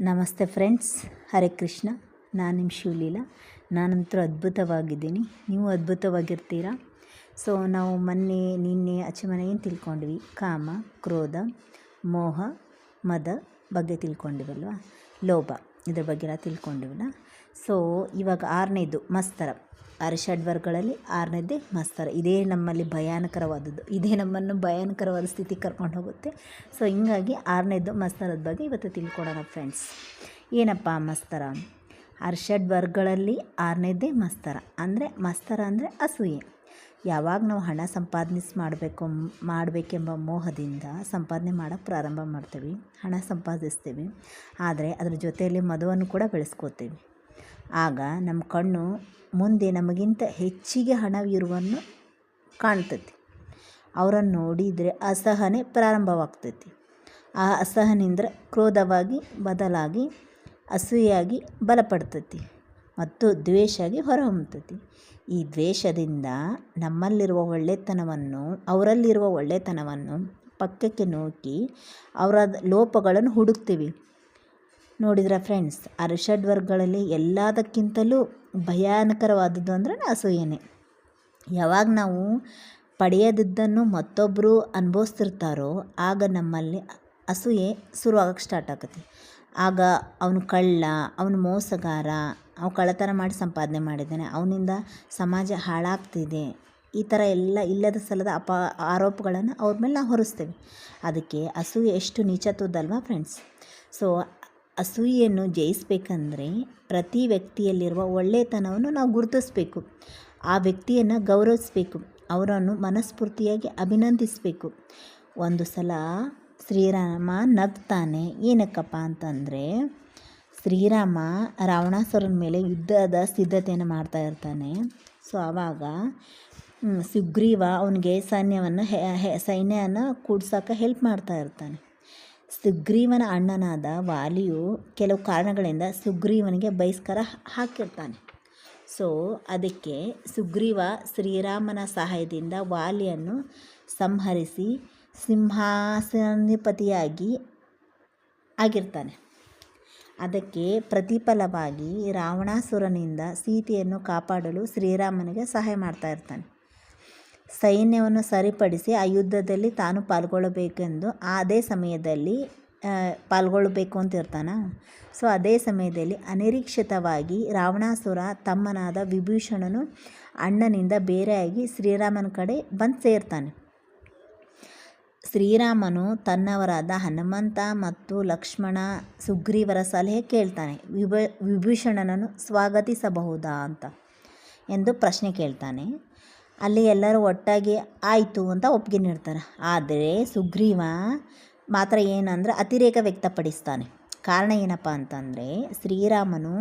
ನಮಸ್ತೆ ಫ್ರೆಂಡ್ಸ್, ಹರೇ ಕೃಷ್ಣ. ನಾನು ನಿಮ್ಮ ಶಿವಲೀಲಾ. ನಾನಂತೂ ಅದ್ಭುತವಾಗಿದ್ದೀನಿ. ನೀವು ಅದ್ಭುತವಾಗಿರ್ತೀರಾ? ಸೊ ನಾವು ಮೊನ್ನೆ, ನಿನ್ನೆ ಅಚ್ಚುಮನೆ ಏನು ತಿಳ್ಕೊಂಡ್ವಿ? ಕಾಮ, ಕ್ರೋಧ, ಮೋಹ, ಮದ ಬಗ್ಗೆ ತಿಳ್ಕೊಂಡಿವಲ್ವ? ಲೋಭ, ಇದ್ರ ಬಗ್ಗೆ ಎಲ್ಲ ತಿಳ್ಕೊಂಡಿವಲ್ಲ? ಸೊ ಇವಾಗ ಆರನೇದು ಮಸ್ತರ. ಅರಿಷಡ್ವರ್ಗಳಲ್ಲಿ ಆರನೇದೇ ಮಸ್ತರ. ಇದೇ ನಮ್ಮಲ್ಲಿ ಭಯಾನಕರವಾದದ್ದು. ಇದೇ ನಮ್ಮನ್ನು ಭಯಾನಕರವಾದ ಸ್ಥಿತಿ ಕರ್ಕೊಂಡು ಹೋಗುತ್ತೆ. ಸೊ ಹಿಂಗಾಗಿ ಆರನೇದು ಮಸ್ತರದ ಬಗ್ಗೆ ಇವತ್ತು ತಿಳ್ಕೊಡೋಣ ಫ್ರೆಂಡ್ಸ್ ಏನಪ್ಪ ಮಸ್ತರ? ಅರ್ಷಡ್ವರ್ಗಳಲ್ಲಿ ಆರನೇದೇ ಮಸ್ತರ. ಅಂದರೆ ಮಸ್ತರ ಅಂದರೆ ಅಸೂಯೆ. ಯಾವಾಗ ನಾವು ಹಣ ಸಂಪಾದನೆ ಮಾಡಬೇಕು, ಮಾಡಬೇಕೆಂಬ ಮೋಹದಿಂದ ಸಂಪಾದನೆ ಮಾಡೋಕ್ಕೆ ಪ್ರಾರಂಭ ಮಾಡ್ತೀವಿ. ಹಣ ಸಂಪಾದಿಸ್ತೀವಿ. ಆದರೆ ಅದ್ರ ಜೊತೆಯಲ್ಲಿ ಮದುವನ್ನು ಕೂಡ ಬೆಳೆಸ್ಕೋತೀವಿ. ಆಗ ನಮ್ಮ ಕಣ್ಣು ಮುಂದೆ ನಮಗಿಂತ ಹೆಚ್ಚಿಗೆ ಹಣವಿರುವನ್ನು ಕಾಣ್ತತಿ ಅವರನ್ನು ನೋಡಿದರೆ ಅಸಹನೆ ಪ್ರಾರಂಭವಾಗ್ತೈತಿ ಆ ಅಸಹನಿಂದ ಕ್ರೋಧವಾಗಿ ಬದಲಾಗಿ ಅಸೂಯಾಗಿ ಬಲಪಡ್ತತಿ ಮತ್ತು ದ್ವೇಷಾಗಿ ಹೊರಹೊಮ್ಮತತಿ ಈ ದ್ವೇಷದಿಂದ ನಮ್ಮಲ್ಲಿರುವ ಒಳ್ಳೆತನವನ್ನು, ಅವರಲ್ಲಿರುವ ಒಳ್ಳೆತನವನ್ನು ಪಕ್ಕಕ್ಕೆ ನೂಕಿ ಅವರ ಲೋಪಗಳನ್ನು ಹುಡುಕ್ತೀವಿ. ನೋಡಿದ್ರ ಫ್ರೆಂಡ್ಸ್ ಅರಿಷಡ್ವರ್ಗಗಳಲ್ಲಿ ಎಲ್ಲದಕ್ಕಿಂತಲೂ ಭಯಾನಕರವಾದದ್ದು ಅಂದ್ರೆ ಅಸೂಯೆನೇ ಯಾವಾಗ ನಾವು ಪಡೆಯದಿದ್ದನ್ನು ಮತ್ತೊಬ್ಬರು ಅನುಭವಿಸ್ತಿರ್ತಾರೋ, ಆಗ ನಮ್ಮಲ್ಲಿ ಅಸೂಯೆ ಶುರುವಾಗಕ್ಕೆ ಸ್ಟಾರ್ಟ್ ಆಗುತ್ತೆ ಆಗ ಅವನು ಕಳ್ಳ, ಅವನು ಮೋಸಗಾರ, ಅವ್ನು ಕಳ್ಳತನ ಮಾಡಿ ಸಂಪಾದನೆ ಮಾಡಿದ್ದಾನೆ, ಅವನಿಂದ ಸಮಾಜ ಹಾಳಾಗ್ತಿದೆ, ಈ ಥರ ಎಲ್ಲ ಇಲ್ಲದ ಸಲದ ಅಪ, ಆರೋಪಗಳನ್ನು ಅವ್ರ ಮೇಲೆ ನಾವು ಹೊರಿಸ್ತೇವೆ. ಅದಕ್ಕೆ ಅಸೂಯೆ ಎಷ್ಟು ನೀಚತ್ವದಲ್ವಾ ಫ್ರೆಂಡ್ಸ್ ಸೊ ಅಸೂಯೆಯನ್ನು ಜಯಿಸಬೇಕಂದ್ರೆ ಪ್ರತಿ ವ್ಯಕ್ತಿಯಲ್ಲಿರುವ ಒಳ್ಳೆಯತನವನ್ನು ನಾವು ಗುರುತಿಸಬೇಕು. ಆ ವ್ಯಕ್ತಿಯನ್ನು ಗೌರವಿಸಬೇಕು. ಅವರನ್ನು ಮನಸ್ಫೂರ್ತಿಯಾಗಿ ಅಭಿನಂದಿಸಬೇಕು. ಒಂದು ಸಲ ಶ್ರೀರಾಮ ನಗ್ತಾನೆ, ಏನಕ್ಕಪ್ಪ ಅಂತಂದರೆ ಶ್ರೀರಾಮ ರಾವಣಾಸುರನ ಮೇಲೆ ಯುದ್ಧದ ಸಿದ್ಧತೆಯನ್ನು ಮಾಡ್ತಾ ಇರ್ತಾನೆ. ಸೊ ಆವಾಗ ಸುಗ್ರೀವ ಅವನಿಗೆ ಸೈನ್ಯವನ್ನು ಸೈನ್ಯನ ಕೂಡ್ಸೋಕೆ ಹೆಲ್ಪ್ ಮಾಡ್ತಾ ಇರ್ತಾನೆ. ಸುಗ್ರೀವನ ಅಣ್ಣನಾದ ವಾಲಿಯು ಕೆಲವು ಕಾರಣಗಳಿಂದ ಸುಗ್ರೀವನಿಗೆ ಬಹಿಷ್ಕಾರ ಹಾಕಿರ್ತಾನೆ. ಸೊ, ಅದಕ್ಕೆ ಸುಗ್ರೀವ ಶ್ರೀರಾಮನ ಸಹಾಯದಿಂದ ವಾಲಿಯನ್ನು ಸಂಹರಿಸಿ ಸಿಂಹಾಸನಾಧಿಪತಿಯಾಗಿ ಆಗಿರ್ತಾನೆ. ಅದಕ್ಕೆ ಪ್ರತಿಫಲವಾಗಿ ರಾವಣಾಸುರನಿಂದ ಸೀತೆಯನ್ನು ಕಾಪಾಡಲು ಶ್ರೀರಾಮನಿಗೆ ಸಹಾಯ ಮಾಡ್ತಾ ಇರ್ತಾನೆ. ಸೈನ್ಯವನ್ನು ಸರಿಪಡಿಸಿ ಆ ಯುದ್ಧದಲ್ಲಿ ತಾನು ಪಾಲ್ಗೊಳ್ಳಬೇಕೆಂದು ಅದೇ ಸಮಯದಲ್ಲಿ ಪಾಲ್ಗೊಳ್ಳಬೇಕು ಅಂತ ಇರ್ತಾನ? ಸೊ ಅದೇ ಸಮಯದಲ್ಲಿ ಅನಿರೀಕ್ಷಿತವಾಗಿ ರಾವಣಾಸುರ ತಮ್ಮನಾದ ವಿಭೀಷಣನು ಅಣ್ಣನಿಂದ ಬೇರೆಯಾಗಿ ಶ್ರೀರಾಮನ ಕಡೆ ಬಂದು ಸೇರ್ತಾನೆ. ಶ್ರೀರಾಮನು ತನ್ನವರಾದ ಹನುಮಂತ ಮತ್ತು ಲಕ್ಷ್ಮಣ, ಸುಗ್ರೀವರ ಸಲಹೆ ಕೇಳ್ತಾನೆ. ವಿಭ, ವಿಭೀಷಣನನ್ನು ಸ್ವಾಗತಿಸಬಹುದಾ ಅಂತ ಎಂದು ಪ್ರಶ್ನೆ ಕೇಳ್ತಾನೆ. ಅಲ್ಲಿ ಎಲ್ಲರೂ ಒಟ್ಟಾಗಿ ಆಯಿತು ಅಂತ ಒಪ್ಪಿಗೆ ನೀಡ್ತಾರೆ. ಆದರೆ ಸುಗ್ರೀವ ಮಾತ್ರ ಏನಂದ್ರೆ ಅತಿರೇಕ ವ್ಯಕ್ತಪಡಿಸ್ತಾನೆ. ಕಾರಣ ಏನಪ್ಪ ಅಂತಂದರೆ ಶ್ರೀರಾಮನು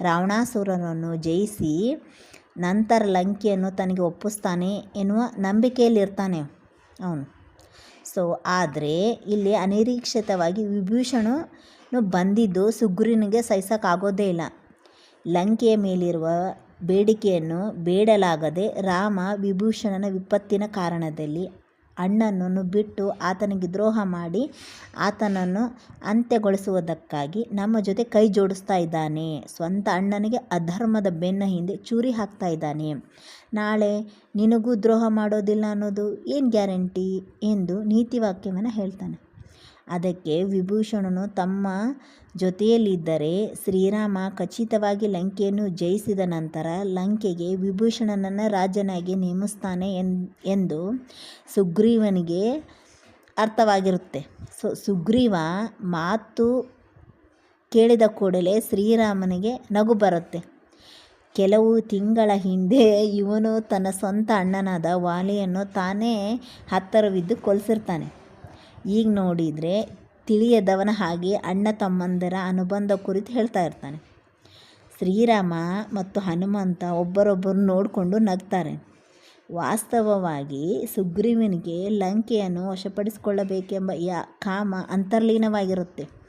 ರಾವಣಾಸುರನನ್ನು ಜಯಿಸಿ ನಂತರ ಲಂಕೆಯನ್ನು ತನಗೆ ಒಪ್ಪಿಸ್ತಾನೆ ಎನ್ನುವ ನಂಬಿಕೆಯಲ್ಲಿರ್ತಾನೆ ಅವನು. ಸೊ ಆದರೆ ಇಲ್ಲಿ ಅನಿರೀಕ್ಷಿತವಾಗಿ ವಿಭೂಷಣನು ಬಂದಿದ್ದು ಸುಗ್ರೀವನಿಗೆ ಸಹಿಸೋಕ್ಕಾಗೋದೇ ಇಲ್ಲ. ಲಂಕೆಯ ಮೇಲಿರುವ ಬೇಡಿಕೆಯನ್ನು ಬೇಡಲಾಗದೆ ರಾಮ ವಿಭೂಷಣನ ವಿಪತ್ತಿನ ಕಾರಣದಲ್ಲಿ ಅಣ್ಣನನ್ನು ಬಿಟ್ಟು ಆತನಿಗೆ ದ್ರೋಹ ಮಾಡಿ ಆತನನ್ನು ಅಂತ್ಯಗೊಳಿಸುವುದಕ್ಕಾಗಿ ನಮ್ಮ ಜೊತೆ ಕೈ ಜೋಡಿಸ್ತಾ ಇದ್ದಾನೆ. ಸ್ವಂತ ಅಣ್ಣನಿಗೆ ಅಧರ್ಮದ ಬೆನ್ನ ಹಿಂದೆ ಚೂರಿ ಹಾಕ್ತಾ ಇದ್ದಾನೆ. ನಾಳೆ ನಿನಗೂ ದ್ರೋಹ ಮಾಡೋದಿಲ್ಲ ಅನ್ನೋದು ಏನು ಗ್ಯಾರಂಟಿ? ಎಂದು ನೀತಿ ವಾಕ್ಯವನ್ನು ಹೇಳ್ತಾನೆ. ಅದಕ್ಕೆ ವಿಭೂಷಣನು ತಮ್ಮ ಜೊತೆಯಲ್ಲಿದ್ದರೆ ಶ್ರೀರಾಮ ಖಚಿತವಾಗಿ ಲಂಕೆಯನ್ನು ಜಯಿಸಿದ ನಂತರ ಲಂಕೆಗೆ ವಿಭೂಷಣನನ್ನು ರಾಜನಾಗಿ ನೇಮಿಸ್ತಾನೆ ಎಂದು ಸುಗ್ರೀವನಿಗೆ ಅರ್ಥವಾಗಿರುತ್ತೆ. ಸೊ, ಸುಗ್ರೀವ ಮಾತು ಕೇಳಿದ ಕೂಡಲೇ ಶ್ರೀರಾಮನಿಗೆ ನಗು ಬರುತ್ತೆ. ಕೆಲವು ತಿಂಗಳ ಹಿಂದೆ ಇವನು ತನ್ನ ಸ್ವಂತ ಅಣ್ಣನಾದ ವಾಲಿಯನ್ನು ತಾನೇ ಹತ್ತರವಿದ್ದು ಕೊಲಿಸಿರ್ತಾನೆ. ಈಗ ನೋಡಿದರೆ ತಿಳಿಯದವನ ಹಾಗೆ ಅಣ್ಣ ತಮ್ಮಂದಿರ ಅನುಬಂಧ ಕುರಿತು ಹೇಳ್ತಾ ಇರ್ತಾನೆ. ಶ್ರೀರಾಮ ಮತ್ತು ಹನುಮಂತ ಒಬ್ಬರೊಬ್ಬರು ನೋಡಿಕೊಂಡು ನಗ್ತಾರೆ. ವಾಸ್ತವವಾಗಿ ಸುಗ್ರೀವನಿಗೆ ಲಂಕೆಯನ್ನು ವಶಪಡಿಸಿಕೊಳ್ಳಬೇಕೆಂಬ ಯಾ ಕಾಮ ಅಂತರ್ಲೀನವಾಗಿರುತ್ತೆ.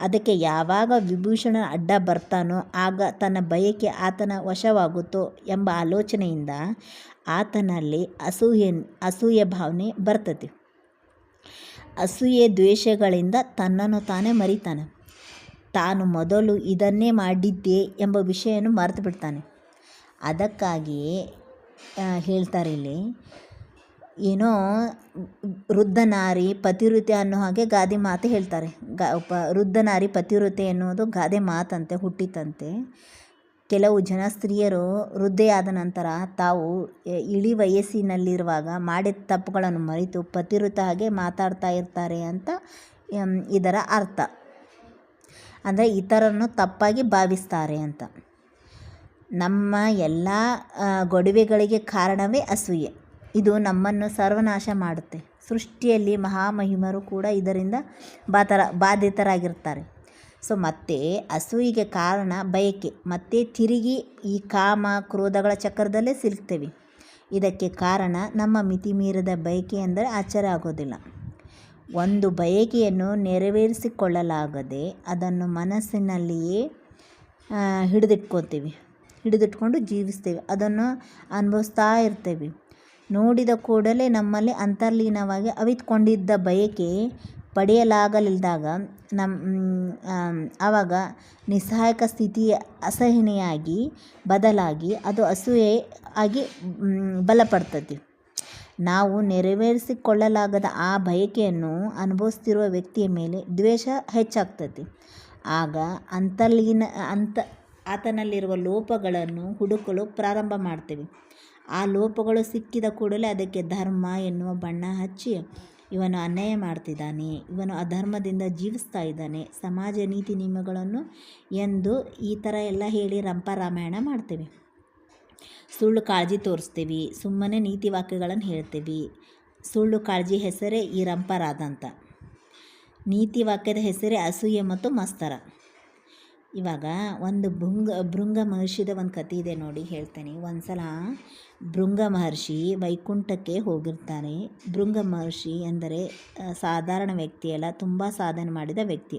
ಅದಕ್ಕೆ ಯಾವಾಗ ವಿಭೂಷಣ ಅಡ್ಡ ಬರ್ತಾನೋ ಆಗ ತನ್ನ ಬಯಕೆ ಆತನ ವಶವಾಗುತ್ತೋ ಎಂಬ ಆಲೋಚನೆಯಿಂದ ಆತನಲ್ಲಿ ಅಸೂಯೆ ಅಸೂಯೆ ಭಾವನೆ ಬರ್ತದೆ. ಅಸೂಯೆ ದ್ವೇಷಗಳಿಂದ ತನ್ನನ್ನು ತಾನೇ ಮರಿತಾನೆ. ತಾನು ಮೊದಲು ಇದನ್ನೇ ಮಾಡಿದ್ದೆ ಎಂಬ ವಿಷಯವನ್ನು ಮರೆತು ಬಿಡ್ತಾನೆ. ಅದಕ್ಕಾಗಿಯೇ ಹೇಳ್ತಾರೆ ಇಲ್ಲಿ, ಏನೋ ವೃದ್ಧನಾರಿ ಪತಿವೃತೆ ಅನ್ನೋ ಹಾಗೆ ಗಾದೆ ಮಾತು ಹೇಳ್ತಾರೆ. ಗ, ಪ, ವೃದ್ಧನಾರಿ ಪತಿವೃತೆ ಎನ್ನುವುದು ಗಾದೆ ಮಾತಂತೆ, ಹುಟ್ಟಿತಂತೆ. ಕೆಲವು ಜನ ಸ್ತ್ರೀಯರು ವೃದ್ಧೆಯಾದ ನಂತರ ತಾವು ಇಳಿ ವಯಸ್ಸಿನಲ್ಲಿರುವಾಗ ಮಾಡಿದ ತಪ್ಪುಗಳನ್ನು ಮರೆತು ಪತಿವೃತ ಹಾಗೆ ಮಾತಾಡ್ತಾ ಇರ್ತಾರೆ ಅಂತ ಇದರ ಅರ್ಥ. ಅಂದರೆ ಇತರರನ್ನು ತಪ್ಪಾಗಿ ಭಾವಿಸ್ತಾರೆ ಅಂತ. ನಮ್ಮ ಎಲ್ಲ ಗೊಡವೆಗಳಿಗೆ ಕಾರಣವೇ ಅಸೂಯೆ. ಇದು ನಮ್ಮನ್ನು ಸರ್ವನಾಶ ಮಾಡುತ್ತೆ. ಸೃಷ್ಟಿಯಲ್ಲಿ ಮಹಾಮಹಿಮರು ಕೂಡ ಇದರಿಂದ ಬಾತರ, ಬಾಧಿತರಾಗಿರ್ತಾರೆ. ಸೊ ಮತ್ತೆ ಅಸೂಯಿಗೆ ಕಾರಣ ಬಯಕೆ. ಮತ್ತೆ ತಿರುಗಿ ಈ ಕಾಮ ಕ್ರೋಧಗಳ ಚಕ್ರದಲ್ಲೇ ಸಿಲುಕ್ತೇವೆ. ಇದಕ್ಕೆ ಕಾರಣ ನಮ್ಮ ಮಿತಿ ಮೀರಿದ ಬಯಕೆ ಅಂದರೆ ಆಶ್ಚರ್ಯ ಆಗೋದಿಲ್ಲ. ಒಂದು ಬಯಕೆಯನ್ನು ನೆರವೇರಿಸಿಕೊಳ್ಳಲಾಗದೆ ಅದನ್ನು ಮನಸ್ಸಿನಲ್ಲಿಯೇ ಹಿಡಿದಿಟ್ಕೊತೀವಿ. ಹಿಡಿದಿಟ್ಕೊಂಡು ಜೀವಿಸ್ತೇವೆ. ಅದನ್ನು ಅನುಭವಿಸ್ತಾ ಇರ್ತೇವೆ. ನೋಡಿದ ಕೂಡಲೇ ನಮ್ಮಲ್ಲಿ ಅಂತರ್ಲೀನವಾಗಿ ಅವಿತ್ಕೊಂಡಿದ್ದ ಬಯಕೆ ಪಡೆಯಲಾಗಲಿದ್ದಾಗ ನಮ್ಮ ಆವಾಗ ನಿಸ್ಸಹಾಯಕ ಸ್ಥಿತಿ ಅಸಹನೆಯಾಗಿ ಬದಲಾಗಿ ಅದು ಅಸೂಯೆ ಆಗಿ ಬಲಪಡ್ತದೆ. ನಾವು ನೆರವೇರಿಸಿಕೊಳ್ಳಲಾಗದ ಆ ಬಯಕೆಯನ್ನು ಅನುಭವಿಸ್ತಿರುವ ವ್ಯಕ್ತಿಯ ಮೇಲೆ ದ್ವೇಷ ಹೆಚ್ಚಾಗ್ತದೆ. ಆಗ ಅಂತರ್ಲೀನ ಅಂತ, ಆತನಲ್ಲಿರುವ ಲೋಪಗಳನ್ನು ಹುಡುಕಲು ಪ್ರಾರಂಭ ಮಾಡ್ತೇವೆ. ಆ ಲೋಪಗಳು ಸಿಕ್ಕಿದ ಕೂಡಲೇ ಅದಕ್ಕೆ ಧರ್ಮ ಎನ್ನುವ ಬಣ್ಣ ಹಚ್ಚಿ ಇವನು ಅನ್ಯಾಯ ಮಾಡ್ತಿದ್ದಾನೆ, ಇವನು ಅಧರ್ಮದಿಂದ ಜೀವಿಸ್ತಾ ಇದ್ದಾನೆ, ಸಮಾಜ ನೀತಿ ನಿಯಮಗಳನ್ನು ಎಂದು ಈ ಥರ ಎಲ್ಲ ಹೇಳಿ ರಂಪ ರಾಮಾಯಣ ಮಾಡ್ತೇವೆ. ಸುಳ್ಳು ಕಾಳಜಿ ತೋರಿಸ್ತೀವಿ, ಸುಮ್ಮನೆ ನೀತಿ ವಾಕ್ಯಗಳನ್ನು ಹೇಳ್ತೀವಿ. ಸುಳ್ಳು ಕಾಳಜಿ ಹೆಸರೇ ಈ ರಂಪರಾದ ಅಂತ ನೀತಿ ವಾಕ್ಯದ ಹೆಸರೇ ಅಸೂಯೆ ಮತ್ತು ಮಸ್ತರ ಇವಾಗ ಒಂದು ಭೃಂಗ ಭೃಂಗ ಮಹರ್ಷಿದ ಒಂದು ಕಥೆ ಇದೆ ನೋಡಿ ಹೇಳ್ತೇನೆ. ಒಂದು ಸಲ ಭೃಂಗ ಮಹರ್ಷಿ ವೈಕುಂಠಕ್ಕೆ ಹೋಗಿರ್ತಾನೆ ಭೃಂಗ ಮಹರ್ಷಿ ಎಂದರೆ ಆ, ಸಾಧಾರಣ ವ್ಯಕ್ತಿಯಲ್ಲ ತುಂಬ ಸಾಧನೆ ಮಾಡಿದ ವ್ಯಕ್ತಿ.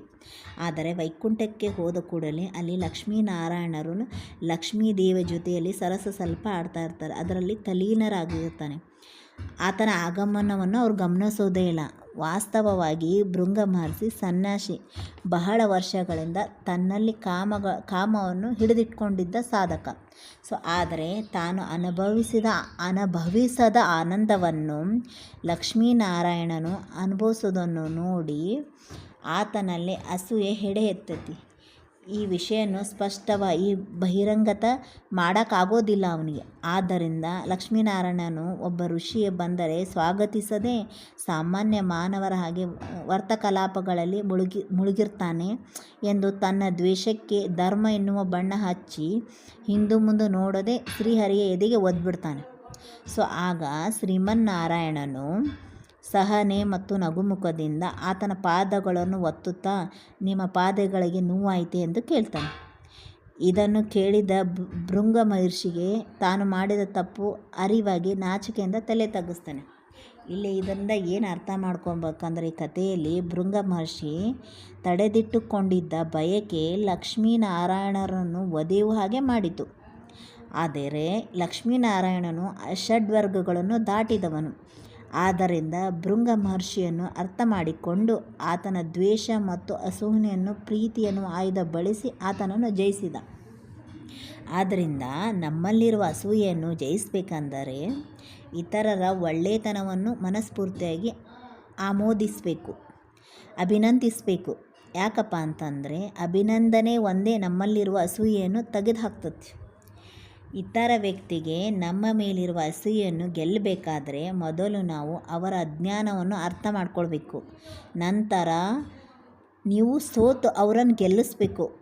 ಆದರೆ ವೈಕುಂಠಕ್ಕೆ ಹೋದ ಕೂಡಲೇ ಅಲ್ಲಿ ಲಕ್ಷ್ಮೀನಾರಾಯಣರು ಲಕ್ಷ್ಮೀ ದೇವ ಜೊತೆಯಲ್ಲಿ ಸರಸ ಸ್ವಲ್ಪ ಆಡ್ತಾ ಇರ್ತಾರೆ. ಅದರಲ್ಲಿ ತಲೀನರಾಗಿರ್ತಾನೆ ಆತನ ಆಗಮನವನ್ನು ಅವ್ರು ಗಮನಿಸೋದೇ ಇಲ್ಲ. ವಾಸ್ತವವಾಗಿ ಭೃಂಗ ಮಹರ್ಷಿ ಸನ್ಯಾಸಿ ಬಹಳ ವರ್ಷಗಳಿಂದ ತನ್ನಲ್ಲಿ ಕಾಮಗ, ಕಾಮವನ್ನು ಹಿಡಿದಿಟ್ಕೊಂಡಿದ್ದ ಸಾಧಕ. ಸೊ, ಆದರೆ ತಾನು ಅನುಭವಿಸಿದ, ಅನುಭವಿಸದ ಆನಂದವನ್ನು ಲಕ್ಷ್ಮೀನಾರಾಯಣನು ಅನುಭವಿಸೋದನ್ನು ನೋಡಿ ಆತನಲ್ಲಿ ಅಸೂಯೆ ಹೆಡೆ ಎತ್ತತಿ ಈ ವಿಷಯನ್ನು ಸ್ಪಷ್ಟವಾಗಿ ಬಹಿರಂಗತ ಮಾಡೋಕ್ಕಾಗೋದಿಲ್ಲ ಅವನಿಗೆ. ಆದ್ದರಿಂದ ಲಕ್ಷ್ಮೀನಾರಾಯಣನು ಒಬ್ಬ ಋಷಿಯೇ ಬಂದರೆ ಸ್ವಾಗತಿಸದೆ ಸಾಮಾನ್ಯ ಮಾನವರ ಹಾಗೆ ವರ್ತಕಲಾಪಗಳಲ್ಲಿ ಮುಳುಗಿ, ಮುಳುಗಿರ್ತಾನೆ ಎಂದು ತನ್ನ ದ್ವೇಷಕ್ಕೆ ಧರ್ಮ ಎನ್ನುವ ಬಣ್ಣ ಹಚ್ಚಿ ಹಿಂದು ಮುಂದೆ ನೋಡದೆ ಶ್ರೀಹರಿಯ ಎದೆಗೆ ಒದ್ಬಿಡ್ತಾನೆ. ಸೊ, ಆಗ ಶ್ರೀಮನ್ನಾರಾಯಣನು ಸಹನೆ ಮತ್ತು ನಗುಮುಖದಿಂದ ಆತನ ಪಾದಗಳನ್ನು ಒತ್ತುತ್ತಾ, ನಿಮ್ಮ ಪಾದಗಳಿಗೆ ನೋವಾಯಿತು? ಎಂದು ಕೇಳ್ತಾನೆ. ಇದನ್ನು ಕೇಳಿದ ಭೃಂಗ ಮಹರ್ಷಿಗೆ ತಾನು ಮಾಡಿದ ತಪ್ಪು ಅರಿವಾಗಿ ನಾಚಿಕೆಯಿಂದ ತಲೆ ತಗ್ಗಿಸ್ತಾನೆ. ಇಲ್ಲಿ ಇದರಿಂದ ಏನು ಅರ್ಥ ಮಾಡ್ಕೊಬೇಕಂದ್ರೆ ಈ ಕಥೆಯಲ್ಲಿ ಭೃಂಗ ಮಹರ್ಷಿ ತಡೆದಿಟ್ಟುಕೊಂಡಿದ್ದ ಬಯಕೆ ಲಕ್ಷ್ಮೀನಾರಾಯಣರನ್ನು ಒದೆಯುವ ಹಾಗೆ ಮಾಡಿತು. ಆದರೆ ಲಕ್ಷ್ಮೀನಾರಾಯಣನು ಷಡ್ವರ್ಗಗಳನ್ನು ದಾಟಿದವನು. ಆದ್ದರಿಂದ ಭೃಂಗ ಮಹರ್ಷಿಯನ್ನು ಅರ್ಥ ಮಾಡಿಕೊಂಡು ಆತನ ದ್ವೇಷ ಮತ್ತು ಅಸೂಹನೆಯನ್ನು ಪ್ರೀತಿಯನ್ನು ಆಯುಧ ಬಳಸಿ ಆತನನ್ನು ಜಯಿಸಿದ. ಆದ್ದರಿಂದ ನಮ್ಮಲ್ಲಿರುವ ಅಸೂಯೆಯನ್ನು ಜಯಿಸಬೇಕೆಂದರೆ ಇತರರ ಒಳ್ಳೆಯತನವನ್ನು ಮನಸ್ಫೂರ್ತಿಯಾಗಿ ಆಮೋದಿಸಬೇಕು, ಅಭಿನಂದಿಸಬೇಕು. ಯಾಕಪ್ಪ ಅಂತಂದರೆ ಅಭಿನಂದನೆ ಒಂದೇ ನಮ್ಮಲ್ಲಿರುವ ಅಸೂಯೆಯನ್ನು ತೆಗೆದುಹಾಕ್ತದೆ. ಇತರ ವ್ಯಕ್ತಿಗೆ ನಮ್ಮ ಮೇಲಿರುವ ಅಸೂಯೆಯನ್ನು ಗೆಲ್ಲಬೇಕಾದ್ರೆ ಮೊದಲು ನಾವು ಅವರ ಅಜ್ಞಾನವನ್ನು ಅರ್ಥ ಮಾಡ್ಕೊಳ್ಬೇಕು. ನಂತರ ನೀವು ಸೋತು ಅವರನ್ನು ಗೆಲ್ಲಿಸ್ಬೇಕು.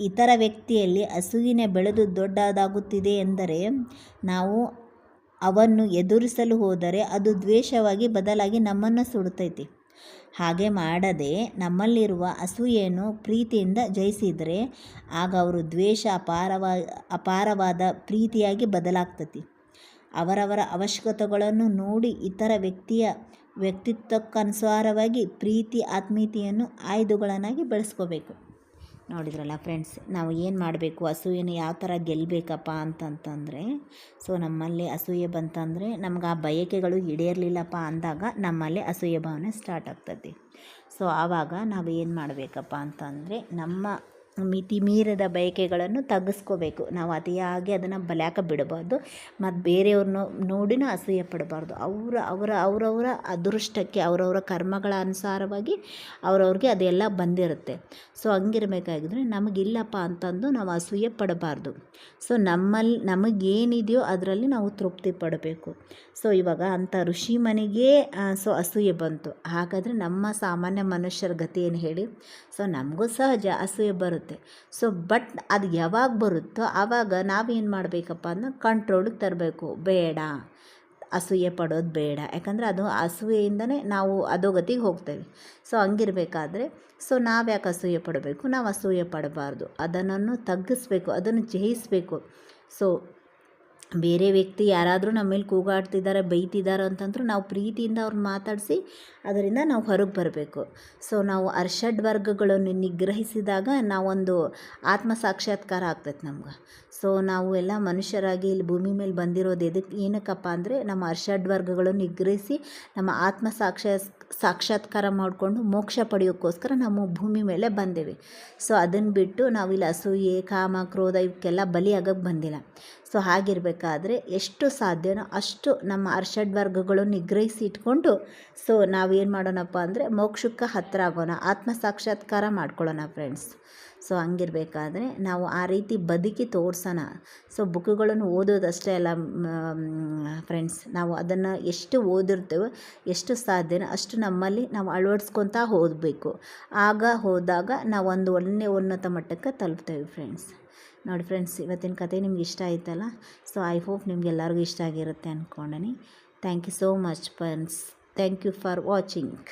ಇತರ ವ್ಯಕ್ತಿಯಲ್ಲಿ ಹಸುವಿನ ಬೆಳೆದು ದೊಡ್ಡದಾಗುತ್ತಿದೆ ಎಂದರೆ ನಾವು ಅವನ್ನು ಎದುರಿಸಲು ಹೋದರೆ ಅದು ದ್ವೇಷವಾಗಿ ಬದಲಾಗಿ ನಮ್ಮನ್ನು ಸುಡುತ್ತೈತಿ. ಹಾಗೆ ಮಾಡದೆ ನಮ್ಮಲ್ಲಿರುವ ಅಸೂಯೆಯನ್ನು ಪ್ರೀತಿಯಿಂದ ಜಯಿಸಿದರೆ ಆಗ ಅವರು ದ್ವೇಷ, ಅಪಾರವಾ, ಅಪಾರವಾದ ಪ್ರೀತಿಯಾಗಿ ಬದಲಾಗ್ತತಿ. ಅವರವರ ಅವಶ್ಯಕತೆಗಳನ್ನು ನೋಡಿ ಇತರ ವ್ಯಕ್ತಿಯ ವ್ಯಕ್ತಿತ್ವಕ್ಕನುಸಾರವಾಗಿ ಪ್ರೀತಿ, ಆತ್ಮೀಯತೆಯನ್ನು ಆಯುಧಗಳನ್ನಾಗಿ ಬೆಳೆಸ್ಕೋಬೇಕು. ನೋಡಿದ್ರಲ್ಲ ಫ್ರೆಂಡ್ಸ್ ನಾವು ಏನು ಮಾಡಬೇಕು? ಅಸೂಯೆನ ಯಾವ ಥರ ಗೆಲ್ಲಬೇಕಪ್ಪ ಅಂತಂತಂದರೆ ಸೊ ನಮ್ಮಲ್ಲಿ ಅಸೂಯೆ ಬಂತಂದರೆ ನಮ್ಗೆ ಆ ಬಯಕೆಗಳು ಈಡೇರಲಿಲ್ಲಪ್ಪ ಅಂದಾಗ ನಮ್ಮಲ್ಲಿ ಅಸೂಯೆ ಭಾವನೆ ಸ್ಟಾರ್ಟ್ ಆಗ್ತದೆ. ಸೊ ಆವಾಗ ನಾವು ಏನು ಮಾಡಬೇಕಪ್ಪ ಅಂತಂದರೆ, ನಮ್ಮ ಮಿತಿ ಮೀರಿದ ಬಯಕೆಗಳನ್ನು ತಗ್ಗಿಸ್ಕೋಬೇಕು. ನಾವು ಅತಿಯಾಗಿ ಅದನ್ನು ಬಲ್ಯಾಕ ಬಿಡಬಾರ್ದು. ಮತ್ತು ಬೇರೆಯವ್ರನ್ನ ನೋಡಿನೂ ಅಸೂಯೆ ಪಡಬಾರ್ದು. ಅವರ ಅವರ, ಅವರವರ ಅದೃಷ್ಟಕ್ಕೆ, ಅವರವರ ಕರ್ಮಗಳ ಅನುಸಾರವಾಗಿ ಅವ್ರವ್ರಿಗೆ ಅದೆಲ್ಲ ಬಂದಿರುತ್ತೆ. ಸೊ, ಹಂಗಿರಬೇಕಾಗಿದ್ರೆ ನಮಗಿಲ್ಲಪ್ಪ ಅಂತಂದು ನಾವು ಅಸೂಯೆ ಪಡಬಾರ್ದು. ಸೊ ನಮ್ಮಲ್ಲಿ ನಮಗೇನಿದೆಯೋ ಅದರಲ್ಲಿ ನಾವು ತೃಪ್ತಿ ಪಡಬೇಕು. ಸೊ, ಇವಾಗ ಅಂಥ ಋಷಿ ಮನೆಗೆ ಸೊ, ಅಸೂಯೆ ಬಂತು. ಹಾಗಾದರೆ ನಮ್ಮ ಸಾಮಾನ್ಯ ಮನುಷ್ಯರ ಗತಿ ಏನು ಹೇಳಿ? ಸೊ, ನಮಗೂ ಸಹಜ ಅಸೂಯೆ ಬರುತ್ತೆ ಸೊ ಬಟ್ ಅದು ಯಾವಾಗ ಬರುತ್ತೋ ಆವಾಗ ನಾವೇನು ಮಾಡಬೇಕಪ್ಪ ಅಂದ್ರೆ ಕಂಟ್ರೋಲಿಗೆ ತರಬೇಕು. ಬೇಡ. ಅಸೂಯೆ ಪಡೋದು ಬೇಡ. ಯಾಕಂದರೆ ಅದು ಅಸೂಯೆಯಿಂದನೇ ನಾವು ಅಧೋಗತಿಗೆ ಹೋಗ್ತೇವೆ. ಸೊ ಹಂಗಿರ್ಬೇಕಾದ್ರೆ ಸೊ ನಾವು ಯಾಕೆ ಅಸೂಯೆ ಪಡಬೇಕು? ನಾವು ಅಸೂಯೆ ಪಡಬಾರ್ದು. ಅದನ್ನು ತಗ್ಗಿಸ್ಬೇಕು, ಅದನ್ನು ಜಯಿಸಬೇಕು. ಸೊ ಬೇರೆ ವ್ಯಕ್ತಿ ಯಾರಾದರೂ ನಮ್ಮ ಮೇಲೆ ಕೂಗಾಡ್ತಿದ್ದಾರೆ, ಬೈತಿದ್ದಾರೆ ಅಂತಂದ್ರೂ ನಾವು ಪ್ರೀತಿಯಿಂದ ಅವ್ರನ್ನ ಮಾತಾಡಿಸಿ ಅದರಿಂದ ನಾವು ಹೊರಗೆ ಬರಬೇಕು. ಸೊ ನಾವು ಅರ್ಷಡ್ ವರ್ಗಗಳನ್ನು ನಿಗ್ರಹಿಸಿದಾಗ ನಾವೊಂದು ಆತ್ಮ ಸಾಕ್ಷಾತ್ಕಾರ ಆಗ್ತೈತೆ ನಮ್ಗೆ. ಸೊ ನಾವು ಎಲ್ಲ ಮನುಷ್ಯರಾಗಿ ಇಲ್ಲಿ ಭೂಮಿ ಮೇಲೆ ಬಂದಿರೋದು ಎದಕ್ಕೆ ಏನಕ್ಕಪ್ಪ ಅಂದರೆ ನಮ್ಮ ಅರ್ಷಡ್ ವರ್ಗಗಳನ್ನು ನಿಗ್ರಹಿಸಿ ನಮ್ಮ ಆತ್ಮ ಸಾಕ್ಷ, ಸಾಕ್ಷಾತ್ಕಾರ ಮಾಡಿಕೊಂಡು ಮೋಕ್ಷ ಪಡೆಯೋಕ್ಕೋಸ್ಕರ ನಾವು ಭೂಮಿ ಮೇಲೆ ಬಂದೇವೆ. ಸೊ ಅದನ್ನು ಬಿಟ್ಟು ನಾವಿಲ್ಲಿ ಅಸೂಯೆ, ಕಾಮ, ಕ್ರೋಧ ಇವಕ್ಕೆಲ್ಲ ಬಲಿ ಆಗಕ್ಕೆ ಬಂದಿಲ್ಲ. ಸೊ ಹಾಗಿರಬೇಕಾದ್ರೆ ಎಷ್ಟು ಸಾಧ್ಯನೋ ಅಷ್ಟು ನಮ್ಮ ಅರ್ಷಡ್ ವರ್ಗಗಳು ನಿಗ್ರಹಿಸಿ ಇಟ್ಕೊಂಡು ಸೊ ನಾವೇನು ಮಾಡೋಣಪ್ಪ ಅಂದರೆ ಮೋಕ್ಷಕ್ಕೆ ಹತ್ತಿರ ಆಗೋಣ, ಆತ್ಮ ಸಾಕ್ಷಾತ್ಕಾರ ಮಾಡ್ಕೊಳ್ಳೋಣ ಫ್ರೆಂಡ್ಸ್ ಸೊ ಹಂಗಿರ್ಬೇಕಾದ್ರೆ ನಾವು ಆ ರೀತಿ ಬದುಕಿ ತೋರ್ಸೋಣ. ಸೊ ಬುಕ್ಗಳನ್ನು ಓದೋದಷ್ಟೇ ಅಲ್ಲ ಫ್ರೆಂಡ್ಸ್ ನಾವು ಅದನ್ನು ಎಷ್ಟು ಓದಿರ್ತೇವೋ ಎಷ್ಟು ಸಾಧ್ಯನೋ ಅಷ್ಟು ನಮ್ಮಲ್ಲಿ ನಾವು ಅಳವಡಿಸ್ಕೊತಾ ಓದಬೇಕು ಆಗ ಹೋದಾಗ ನಾವು ಒಂದು ಒಳ್ಳೆಯ ಉನ್ನತ ಮಟ್ಟಕ್ಕೆ ತಲುಪ್ತೇವೆ ಫ್ರೆಂಡ್ಸ್ ನೋಡಿ ಫ್ರೆಂಡ್ಸ್ ಇವತ್ತಿನ ಕತೆ ನಿಮ್ಗೆ ಇಷ್ಟ ಆಯ್ತಲ್ಲ? ಸೊ ಐ ಹೋಪ್ ನಿಮ್ಗೆಲ್ಲರಿಗೂ ಇಷ್ಟ ಆಗಿರುತ್ತೆ ಅಂದ್ಕೊಂಡೀನಿ thank you so much friends thank you for watching